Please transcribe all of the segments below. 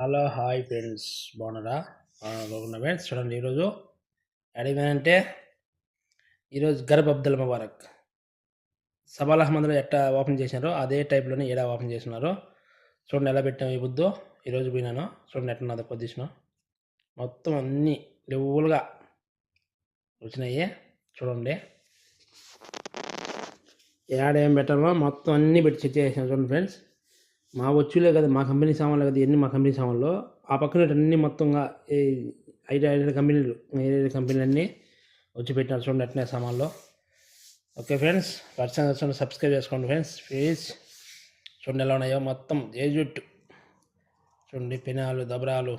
Hello hi friends. బాగున్నారా? బాగున్నా friends. చూడండి ఈరోజు అడిగినంటే ఈరోజు గర్బ్ అబ్దుల్ ముబారక్. సబాల్ అహ్మద్లో ఎట్టా ఓపెన్ చేసినారో అదే టైప్లోనే ఏడా ఓపెన్ చేసినారో చూడండి ఎలా పెట్టాము ఈ బుద్ధు ఈరోజు పోయినాను. చూడండి ఎట్టున్నదో పొజిషను మొత్తం అన్నీ లెవ్వులుగా వచ్చినాయి. చూడండి. ఏడ ఏం పెట్టాలో మొత్తం అన్నీ పెట్టి చెక్ చేసాను చూడండి ఫ్రెండ్స్. మా వచ్చులే కదా మా కంపెనీ సామాన్లు కదా ఎన్ని మా కంపెనీ సామాన్లు. ఆ పక్కన అన్ని మొత్తంగా ఈ ఐదు ఐదు కంపెనీలు ఐదు కంపెనీలు అన్నీ వచ్చి పెట్టినారు చూడండి అట్నే సామాన్లు. ఓకే ఫ్రెండ్స్ పర్సన్ చూడండి సబ్స్క్రైబ్ చేసుకోండి ఫ్రెండ్స్ ప్లీజ్. చూడండి ఎలా ఉన్నాయో మొత్తం ఏ జుట్టు చూడండి పెనాలు దబరాలు.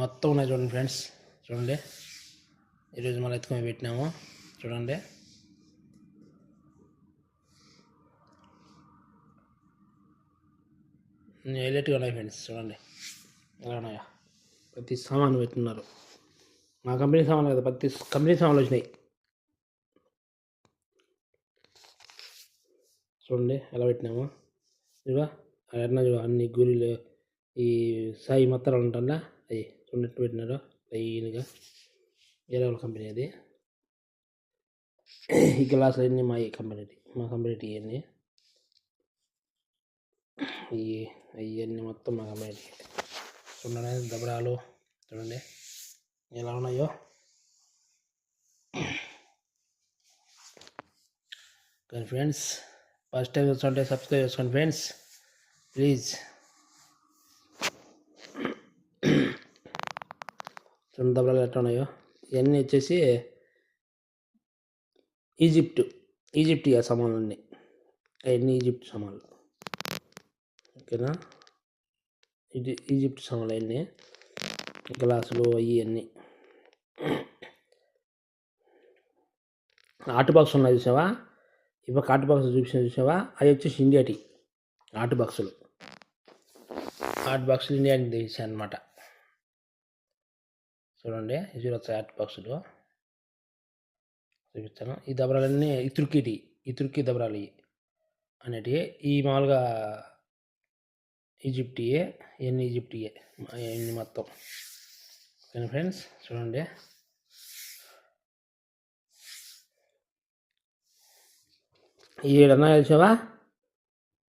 మొత్తం ఉన్నాయి చూడండి ఫ్రెండ్స్ చూడండి. ఈరోజు మళ్ళీ ఎత్తుకొని పెట్టినాము చూడండి. హైలైట్గా ఉన్నాయి ఫ్రెండ్స్ చూడండి. ఎలా ఉన్నాయా. ప్రతి సామాను పెట్టున్నారు. మా కంపెనీ సామాన్లు కదా ప్రతి కంపెనీ సామాన్లు వచ్చినాయి. చూడండి ఎలా పెట్టినాము. ఇవా ఎట్లా చూడ అన్ని గురిలు ఈ సాయి మొత్తాలు ఉంటుందా? అవి చూడండి పెట్టినారు. లైన్గా. వేరే కంపెనీ అది. ఈ గ్లాసులు అన్నీ మా కంపెనీ మా కంపెనీ ఇవన్నీ ఈ అవన్నీ మొత్తం మా చూడండి దబరాలు చూడండి ఎలా ఉన్నాయో. కానీ ఫ్రెండ్స్ ఫస్ట్ టైం చూస్తుంటే సబ్స్క్రైబ్ చేసుకోండి ఫ్రెండ్స్. ప్లీజ్. రెండు దబరాలు ఎట్లా ఉన్నాయో. ఇవన్నీ వచ్చేసి ఈజిప్ట్ ఈజిప్ట్ ఇక సామాన్లు అన్నీ అవన్నీ ఈజిప్ట్ సామాన్లు. ఓకేనా? ఇది ఈజిప్ట్ సాంగ్లు అవన్నీ గ్లాసులు అవి అన్నీ ఆర్ట్ బాక్స్ ఉన్నాయి చూసావా? ఇప్పుడు ఆర్ట్ బాక్స్ చూపించిన చూసావా? అవి వచ్చేసి ఇండియా టీ. ఆర్ట్ బాక్సులు. ఆర్ట్ బాక్సులు ఇండియా తీసాను అనమాట చూడండి ఇది వచ్చాయి ఆర్ట్ బాక్సులు. చూపిస్తాను. ఈ దబరాలన్నీ ఇతుర్కి టీ. ఇతుర్కి దబరాలు అనేటివి. ఈ మామూలుగా ఈజిప్టియే ఇవన్నీ ఈజిప్టియే ఇవన్నీ మొత్తం ఓకే ఫ్రెండ్స్ చూడండి ఏడన్నా చూసావా